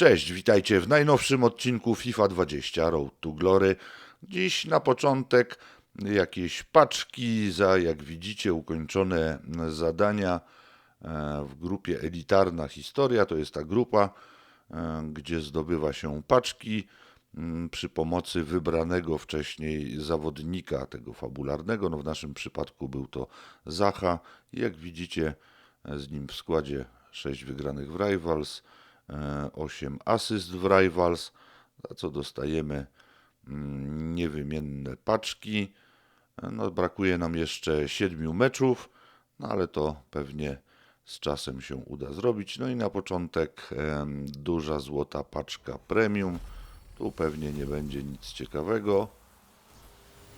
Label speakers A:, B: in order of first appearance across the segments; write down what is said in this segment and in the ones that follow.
A: Cześć, witajcie w najnowszym odcinku FIFA 20 Road to Glory. Dziś na początek jakieś paczki za, jak widzicie, ukończone zadania e, w grupie Elitarna Historia. To jest ta grupa, e, gdzie zdobywa się paczki mm, przy pomocy wybranego wcześniej zawodnika tego fabularnego. No w naszym przypadku był to Zacha. Jak widzicie, z nim w składzie 6 wygranych w Rivals, 8 asyst w Rivals, za co dostajemy mm, niewymienne paczki. No, brakuje nam jeszcze 7 meczów, no ale to pewnie z czasem się uda zrobić. No i na początek duża złota paczka premium. Tu pewnie nie będzie nic ciekawego.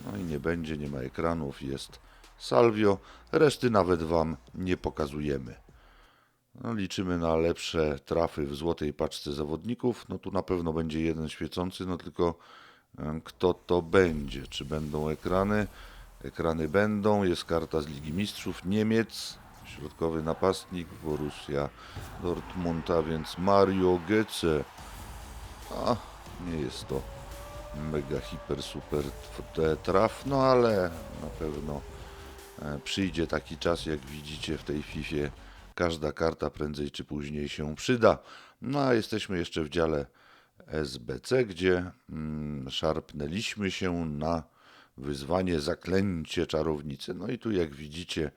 A: No i nie będzie, nie ma ekranów, jest Salvio. Reszty nawet Wam nie pokazujemy. No, liczymy na lepsze trafy w złotej paczce zawodników. No tu na pewno będzie jeden świecący, no tylko kto to będzie? Czy będą ekrany? Ekrany będą. Jest karta z Ligi Mistrzów Niemiec. Środkowy napastnik Borussia Dortmunda, więc Mario Götze. A, nie jest to mega, hiper, super t- traf, no ale na pewno e, przyjdzie taki czas, jak widzicie w tej FIFA. Każda karta prędzej czy później się przyda. No a jesteśmy jeszcze w dziale SBC, gdzie mm, szarpnęliśmy się na wyzwanie zaklęcie czarownicy. No i tu jak widzicie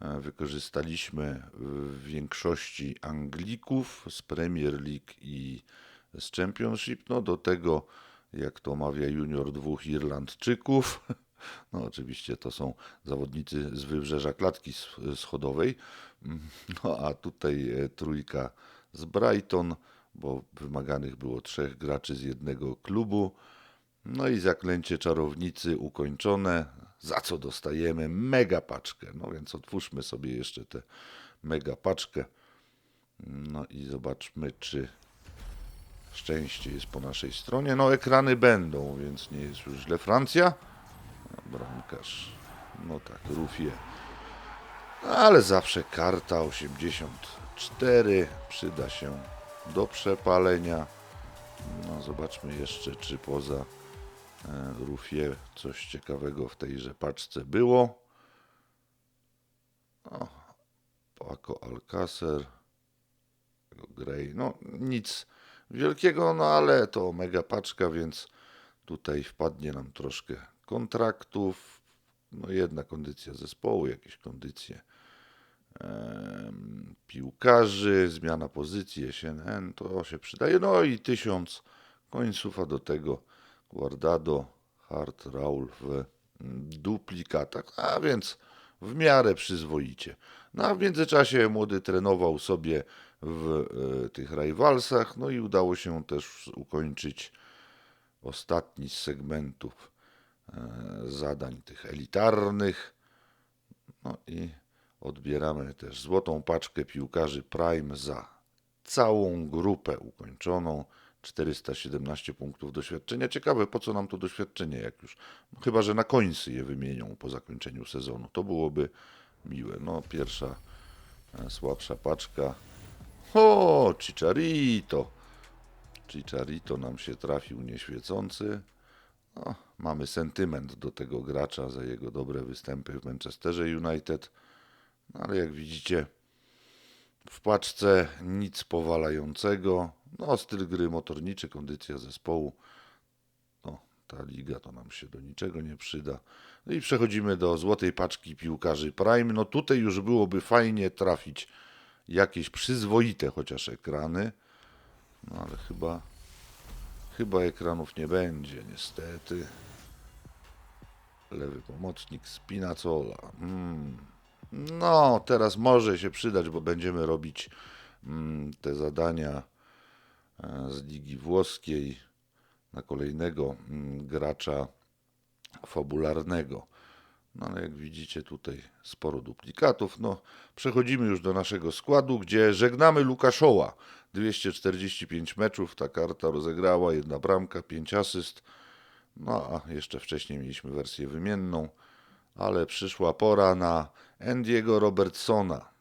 A: e, wykorzystaliśmy w większości Anglików z Premier League i z Championship. No do tego, jak to mawia junior, dwóch Irlandczyków. No oczywiście to są zawodnicy z wybrzeża klatki schodowej. No a tutaj e, trójka z Brighton, bo wymaganych było trzech graczy z jednego klubu. No i zaklęcie czarownicy ukończone, za co dostajemy mega paczkę. No więc otwórzmy sobie jeszcze tę mega paczkę. No i zobaczmy, czy szczęście jest po naszej stronie. No ekrany będą, więc nie jest już źle. Francja? Bramkarz. No tak, Rufie. Ale zawsze karta 84 przyda się do przepalenia. No zobaczmy jeszcze, czy poza e, Rufie coś ciekawego w tejże paczce było. O, Paco Alcacer, Gray. No nic wielkiego, no ale to mega paczka, więc tutaj wpadnie nam troszkę kontraktów. No jedna kondycja zespołu, jakieś kondycje piłkarzy, zmiana pozycji, SNN, to się przydaje. No i tysiąc końców, a do tego Guardado, Hart, Raul w mm, duplikatach, a więc w miarę przyzwoicie. No a w międzyczasie młody trenował sobie w e, tych rivalsach, no i udało się też ukończyć ostatni z segmentów e, zadań tych elitarnych. No i odbieramy też złotą paczkę piłkarzy Prime za całą grupę ukończoną. 417 punktów doświadczenia. Ciekawe, po co nam to doświadczenie, jak już. Chyba, że na końcy je wymienią po zakończeniu sezonu. To byłoby miłe. No, pierwsza e, słabsza paczka. O, Chicharito. Chicharito nam się trafił nieświecący. Mamy sentyment do tego gracza za jego dobre występy w Manchesterze United. Ale jak widzicie, w paczce nic powalającego. No, styl gry motorniczy, kondycja zespołu. No, ta liga to nam się do niczego nie przyda. No i przechodzimy do złotej paczki piłkarzy Prime. No tutaj już byłoby fajnie trafić jakieś przyzwoite chociaż ekrany. No ale chyba chyba ekranów nie będzie niestety. Lewy pomocnik Spinacola. Mm. No, teraz może się przydać, bo będziemy robić mm, te zadania e, z Ligi Włoskiej na kolejnego mm, gracza fabularnego. No ale jak widzicie tutaj sporo duplikatów. No, przechodzimy już do naszego składu, gdzie żegnamy Lukaszoła. 245 meczów ta karta rozegrała, jedna bramka, 5 asyst. No a jeszcze wcześniej mieliśmy wersję wymienną, ale przyszła pora na Andiego Robertsona.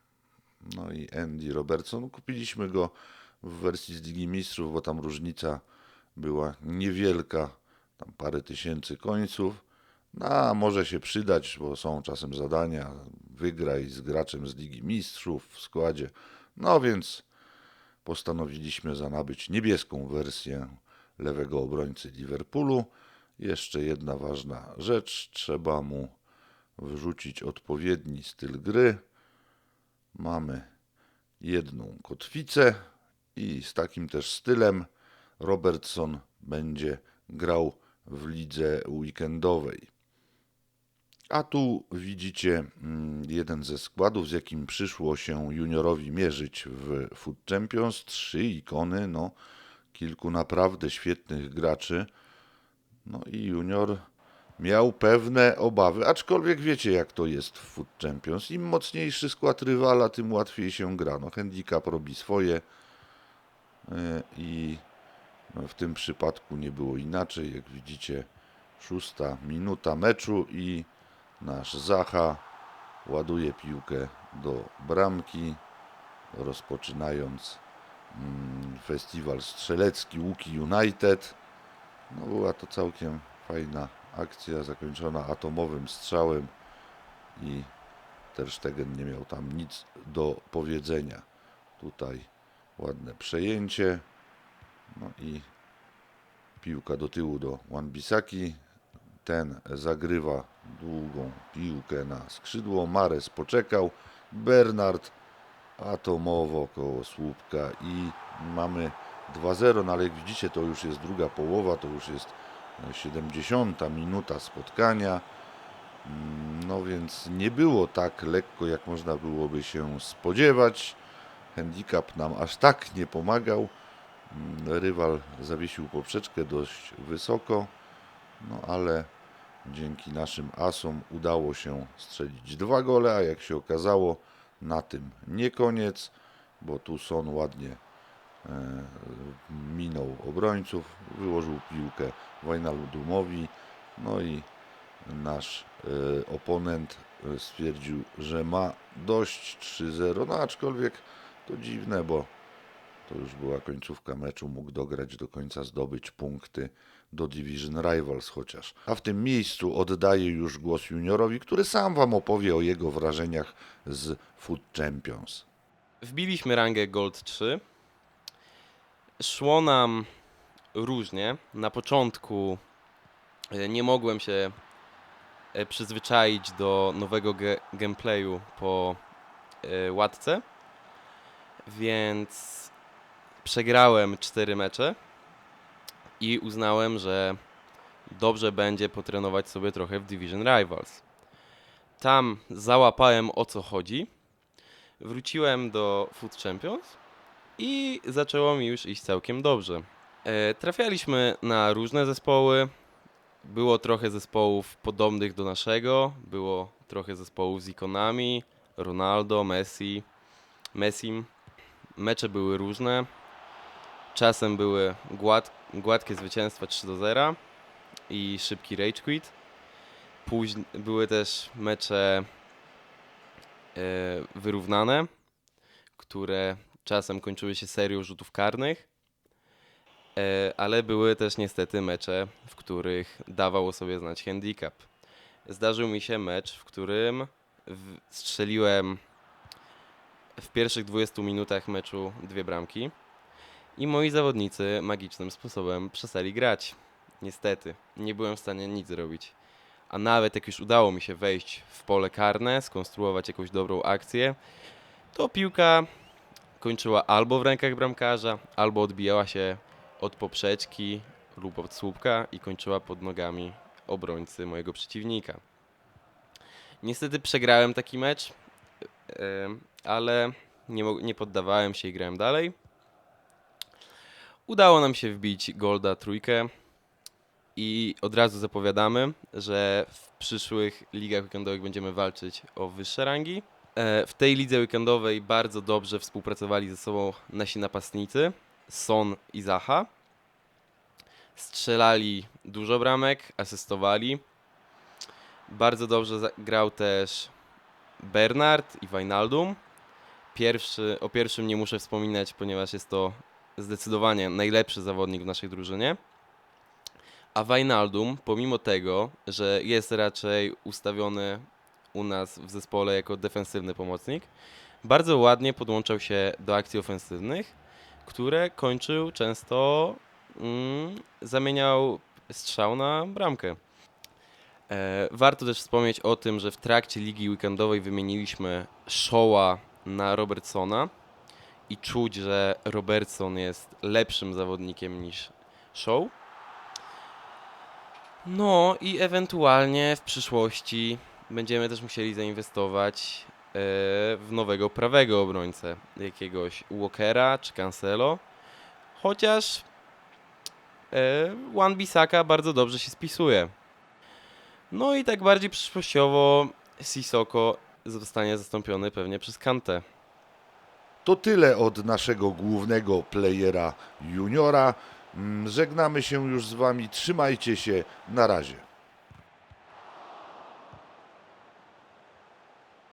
A: No i Andy Robertson, kupiliśmy go w wersji z Ligi Mistrzów, bo tam różnica była niewielka, tam parę tysięcy końców. No, a może się przydać, bo są czasem zadania, wygraj z graczem z Ligi Mistrzów w składzie. No więc postanowiliśmy zanabyć niebieską wersję lewego obrońcy Liverpoolu. Jeszcze jedna ważna rzecz, trzeba mu wrzucić odpowiedni styl gry. Mamy jedną kotwicę i z takim też stylem Robertson będzie grał w lidze weekendowej. A tu widzicie mm, jeden ze składów, z jakim przyszło się juniorowi mierzyć w Food Champions. Trzy ikony, no kilku naprawdę świetnych graczy. No i junior miał pewne obawy, aczkolwiek wiecie jak to jest w Food Champions. Im mocniejszy skład rywala, tym łatwiej się gra. No handicap robi swoje e, i no, w tym przypadku nie było inaczej. Jak widzicie, szósta minuta meczu i nasz Zacha ładuje piłkę do bramki, rozpoczynając mm, festiwal strzelecki Łuki United. No była to całkiem fajna akcja zakończona atomowym strzałem i Ter Stegen nie miał tam nic do powiedzenia. Tutaj ładne przejęcie. No i piłka do tyłu do Wan-Bissaki. Ten zagrywa długą piłkę na skrzydło. Mares poczekał. Bernard atomowo koło słupka i mamy 2-0, no ale jak widzicie to już jest druga połowa, to już jest 70 minuta spotkania. Mm, No więc nie było tak lekko, jak można byłoby się spodziewać. Handicap nam aż tak nie pomagał. Mm, Rywal zawiesił poprzeczkę dość wysoko, no ale dzięki naszym asom udało się strzelić dwa gole, a jak się okazało, na tym nie koniec, bo tu Son ładnie minął obrońców, wyłożył piłkę Wijnaldumowi, no i nasz e, oponent e, stwierdził, że ma dość 3-0, no aczkolwiek to dziwne, bo to już była końcówka meczu, mógł dograć do końca, zdobyć punkty do Division Rivals chociaż. A w tym miejscu oddaję już głos juniorowi, który sam Wam opowie o jego wrażeniach z Food Champions.
B: Wbiliśmy rangę Gold 3. Szło nam różnie. Na początku e, nie mogłem się e, przyzwyczaić do nowego ge- gameplayu po e, łatce, więc przegrałem 4 mecze i uznałem, że dobrze będzie potrenować sobie trochę w Division Rivals. Tam załapałem o co chodzi. Wróciłem do Food Champions i zaczęło mi już iść całkiem dobrze. E, trafialiśmy na różne zespoły. Było trochę zespołów podobnych do naszego, było trochę zespołów z ikonami, Ronaldo, Messi, Messim. Mecze były różne. Czasem były gład, gładkie zwycięstwa 3 do 0 i szybki rage quit. Później były też mecze e, wyrównane, które czasem kończyły się serią rzutów karnych, e, ale były też niestety mecze, w których dawał o sobie znać handicap. Zdarzył mi się mecz, w którym strzeliłem w pierwszych 20 minutach meczu dwie bramki i moi zawodnicy magicznym sposobem przestali grać. Niestety, nie byłem w stanie nic zrobić. A nawet jak już udało mi się wejść w pole karne, skonstruować jakąś dobrą akcję, to piłka kończyła albo w rękach bramkarza, albo odbijała się od poprzeczki lub od słupka i kończyła pod nogami obrońcy mojego przeciwnika. Niestety przegrałem taki mecz, ale nie, nie poddawałem się i grałem dalej. Udało nam się wbić Golda trójkę i od razu zapowiadamy, że w przyszłych ligach weekendowych będziemy walczyć o wyższe rangi. E, W tej lidze weekendowej bardzo dobrze współpracowali ze sobą nasi napastnicy, Son i Zaha. Strzelali dużo bramek, asystowali. Bardzo dobrze grał też Bernard i Wijnaldum. Pierwszy, o pierwszym nie muszę wspominać, ponieważ jest to zdecydowanie najlepszy zawodnik w naszej drużynie. A Wijnaldum, pomimo tego, że jest raczej ustawiony u nas w zespole jako defensywny pomocnik, bardzo ładnie podłączał się do akcji ofensywnych, które kończył często, mm, zamieniał strzał na bramkę. E, warto też wspomnieć o tym, że w trakcie ligi weekendowej wymieniliśmy Shaw'a na Robertsona i czuć, że Robertson jest lepszym zawodnikiem niż Shaw. No i ewentualnie w przyszłości będziemy też musieli zainwestować e, w nowego prawego obrońcę, jakiegoś Walkera czy Cancelo. Chociaż e, Wan Bissaka bardzo dobrze się spisuje. No i tak bardziej przyszłościowo Sissoko zostanie zastąpiony pewnie przez Kante.
A: To tyle od naszego głównego playera juniora. Mm, Żegnamy się już z Wami. Trzymajcie się. Na razie.